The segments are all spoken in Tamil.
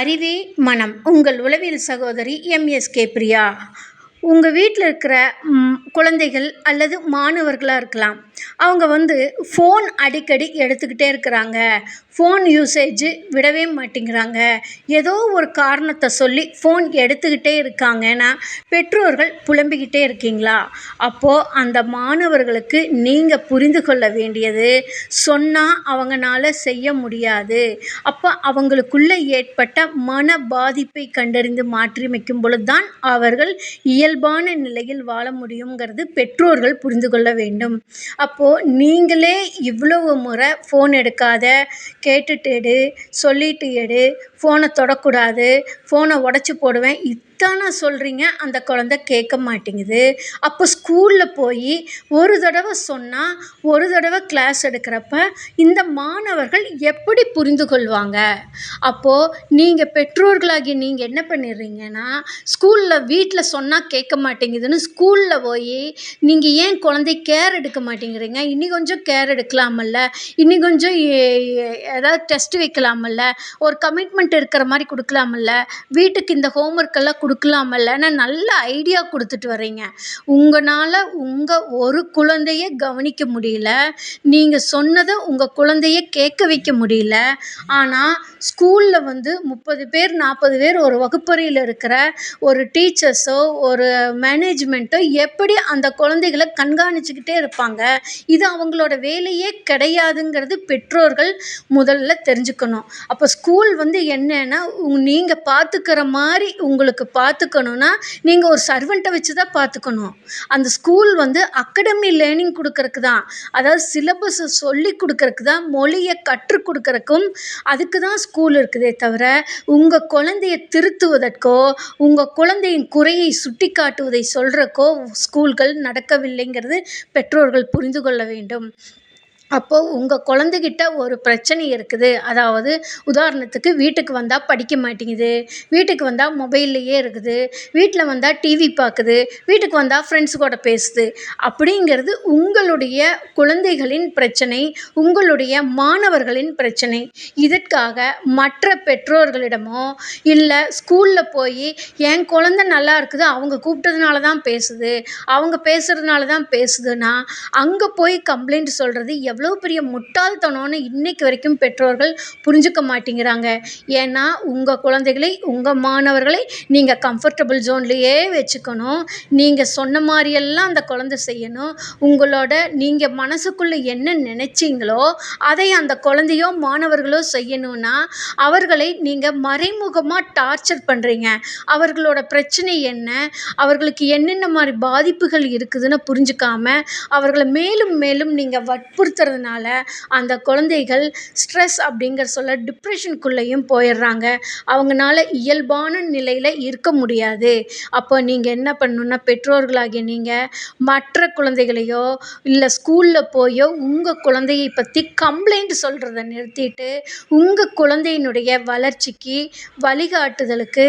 அறிவே மனம். உங்கள் உளவியல் சகோதரி எம்எஸ்கே பிரியா. உங்கள் வீட்டில் இருக்கிற குழந்தைகள் அல்லது மாணவர்களாக இருக்கலாம். அவங்க வந்து ஃபோன் அடிக்கடி எடுத்துக்கிட்டே இருக்கிறாங்க. ஃபோன் யூசேஜு விடவே மாட்டேங்கிறாங்க. ஏதோ ஒரு காரணத்தை சொல்லி ஃபோன் எடுத்துக்கிட்டே இருக்காங்கன்னா பெற்றோர்கள் புலம்பிக்கிட்டே இருக்கீங்களா? அப்போது அந்த மாணவர்களுக்கு நீங்கள் புரிந்து கொள்ள வேண்டியது. சொன்னால் அவங்களால செய்ய முடியாது. அப்போ அவங்களுக்குள்ளே ஏற்பட்ட மன பாதிப்பை கண்டறிந்து மாற்றியமைக்கும் பொழுது தான் அவர்கள் இயல்பான நிலையில் வாழ முடியுங்கிறது பெற்றோர்கள் புரிந்து கொள்ள வேண்டும். அப்போது நீங்களே இவ்வளவு முறை ஃபோன் எடுக்காத கேட்டுட்டு எடு சொல்லிட்டு எடு ஃபோனை தொடக்கூடாது ஃபோனை உடச்சி போடுவேன். இத்தனை சொல்கிறீங்க அந்த குழந்த கேட்க மாட்டேங்குது. அப்போ ஸ்கூலில் போய் ஒரு தடவை சொன்னால் ஒரு தடவை கிளாஸ் எடுக்கிறப்ப இந்த மாணவர்கள் எப்படி புரிந்து கொள்வாங்க? அப்போது நீங்கள் பெற்றோர்களாகி நீங்கள் என்ன பண்ணிடுறீங்கன்னா ஸ்கூலில் வீட்டில் சொன்னால் கேட்க மாட்டேங்குதுன்னு ஸ்கூலில் போய் நீங்கள் ஏன் குழந்தை கேர் எடுக்க மாட்டேங்கிறீங்க? இன்னி கொஞ்சம் கேர் எடுக்கலாமல்ல? இன்னி கொஞ்சம் ஏதாவது டெஸ்ட் வைக்கலாமல்ல? ஒரு கமிட்மெண்ட் இருக்கிற மாதிரி கொடுக்கலாமில்ல? வீட்டுக்கு இந்த ஹோம்ஒர்க் எல்லாம் நான் நல்ல ஐடியா கொடுத்துட்டு வர்றீங்க. உங்களால் உங்கள் ஒரு குழந்தைய கவனிக்க முடியல. நீங்கள் சொன்னதை உங்கள் குழந்தைய கேட்க வைக்க முடியல. ஆனால் ஸ்கூலில் வந்து முப்பது பேர் நாற்பது பேர் ஒரு வகுப்பறையில் இருக்கிற ஒரு டீச்சர்ஸோ ஒரு மேனேஜ்மெண்ட்டோ எப்படி அந்த குழந்தைகளை கண்காணிச்சுக்கிட்டே இருப்பாங்க? இது அவங்களோட வேலையே கிடையாதுங்கிறது பெற்றோர்கள் முதல்ல தெரிஞ்சுக்கணும். அப்போ ஸ்கூல் வந்து என்னென்னா நீங்கள் பார்த்துக்கிற மாதிரி உங்களுக்கு பார்த்துக்கணுன்னா நீங்கள் ஒரு சர்வெண்ட்டை வச்சு தான் பார்த்துக்கணும் அந்த ஸ்கூல் வந்து அகடமி லேர்னிங் கொடுக்கறக்கு தான் அதாவது சிலபஸை சொல்லி கொடுக்கறக்கு தான் மொழியை கற்றுக் கொடுக்கறக்கும் அதுக்கு தான் ஸ்கூல் இருக்குதே தவிர உங்கள் குழந்தைய திருத்துவதற்கோ உங்கள் குழந்தையின் குறையை சுட்டி காட்டுவதை சொல்கிறக்கோ ஸ்கூல்கள் நடக்கவில்லைங்கிறது பெற்றோர்கள் புரிந்து கொள்ள வேண்டும். அப்போது உங்கள் குழந்தைகிட்ட ஒரு பிரச்சனை இருக்குது. அதாவது உதாரணத்துக்கு வீட்டுக்கு வந்தால் படிக்க மாட்டேங்குது. வீட்டுக்கு வந்தால் மொபைல்லையே இருக்குது. வீட்டில் வந்தால் டிவி பார்க்குது வீட்டுக்கு வந்தால் ஃப்ரெண்ட்ஸ் கூட பேசுது. அப்படிங்கிறது உங்களுடைய குழந்தைகளின் பிரச்சனை உங்களுடைய மாணவர்களின் பிரச்சனை. இதற்காக மற்ற பெற்றோர்களிடமோ இல்லை ஸ்கூலில் போய் என் குழந்தை நல்லா இருக்குது அவங்க கூப்பிட்டதுனால தான் பேசுது. அவங்க பேசுகிறதுனால தான் பேசுதுன்னா அங்கே போய் கம்ப்ளைண்ட் சொல்கிறது எவ்வளோ பெரிய முட்டாள்தனம்னு இன்றைக்கு வரைக்கும் பெற்றோர்கள் புரிஞ்சுக்க மாட்டேங்கிறாங்க. ஏன்னா உங்கள் குழந்தைகளை உங்கள் மாணவர்களை நீங்கள் கம்ஃபர்டபுள் ஜோன்லேயே வச்சுக்கணும். நீங்கள் சொன்ன மாதிரியெல்லாம் அந்த குழந்தை செய்யணும். உங்களோட நீங்கள் மனசுக்குள்ளே என்ன நினச்சிங்களோ அதை அந்த குழந்தையோ மாணவர்களோ செய்யணும்னா அவர்களை நீங்கள் மறைமுகமாக டார்ச்சர் பண்ணுறீங்க அவர்களோட பிரச்சனை என்ன? அவர்களுக்கு என்னென்ன மாதிரி பாதிப்புகள் இருக்குதுன்னு புரிஞ்சுக்காம அவர்களை மேலும் மேலும் நீங்கள் வற்புறுத்துறதுனால அந்த குழந்தைகள் ஸ்ட்ரெஸ் அப்படிங்கிற சொல்ல டிப்ரெஷனுக்குள்ளேயும் போயிடுறாங்க. அவங்கனால இயல்பான நிலையில் இருக்க முடியாது. அப்போ நீங்கள் என்ன பண்ணணுன்னா பெற்றோர்களாகிய நீங்கள் மற்ற குழந்தைகளையோ இல்லை ஸ்கூலில் போயோ உங்கள் குழந்தையை பற்றி கம்ப்ளைண்ட் சொல்கிறத நிறுத்திட்டு உங்கள் குழந்தையினுடைய வளர்ச்சிக்கு வழிகாட்டுதலுக்கு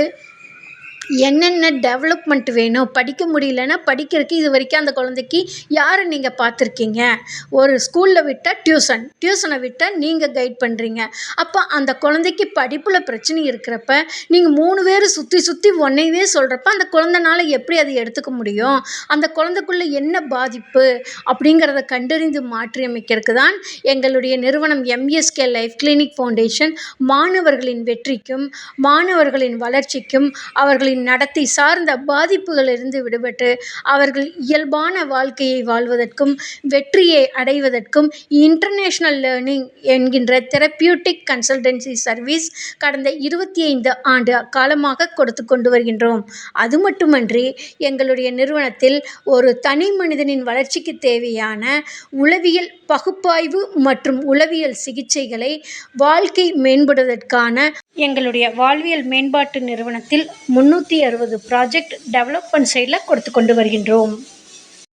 என்னென்ன டெவலப்மெண்ட் வேணும்? படிக்க முடியலன்னா படிக்கிறதுக்கு இது வரைக்கும் அந்த குழந்தைக்கு யாரை நீங்கள் பார்த்துருக்கீங்க? ஒரு ஸ்கூலில் விட்டால் டியூசன் டியூசனை விட்டால் நீங்கள் கைட் பண்ணுறீங்க அப்போ அந்த குழந்தைக்கு படிப்பில் பிரச்சனை இருக்கிறப்ப நீங்கள் மூணு பேர் சுற்றி சுற்றி ஒன்றையவே சொல்கிறப்ப அந்த குழந்தனால எப்படி அதை எடுத்துக்க முடியும்? அந்த குழந்தைக்குள்ளே என்ன பாதிப்பு? அப்படிங்கிறத கண்டறிந்து மாற்றியமைக்கிறதுக்கு தான் எங்களுடைய நிறுவனம் எம்எஸ்கே லைஃப் கிளினிக் ஃபவுண்டேஷன் மாணவர்களின் வெற்றிக்கும் மாணவர்களின் வளர்ச்சிக்கும் அவர்களின் நடத்தை சார்ந்த பாதிப்புகளிலிருந்து விடுபட்டு அவர்கள் இயல்பான வாழ்க்கையை வாழ்வதற்கும் வெற்றியை அடைவதற்கும் இன்டர்நேஷ்னல் லேர்னிங் என்கின்ற தெரப்பியூட்டிக் கன்சல்டன்சி சர்வீஸ் கடந்த இருபத்தி ஐந்து ஆண்டு காலமாக கொடுத்து கொண்டு வருகின்றோம். அது மட்டுமன்றி எங்களுடைய நிறுவனத்தில் ஒரு தனி மனிதனின் வளர்ச்சிக்கு தேவையான உளவியல் பகுப்பாய்வு மற்றும் உளவியல் சிகிச்சைகளை வாழ்க்கை மேம்படுவதற்கான எங்களுடைய வாழ்வியல் மேம்பாட்டு நிறுவனத்தில் முன்னூற்றி முந்நூற்றி அறுபது ப்ராஜெக்ட் டெவலப்மெண்ட் சைடில் கொடுத்து கொண்டு வருகின்றோம்.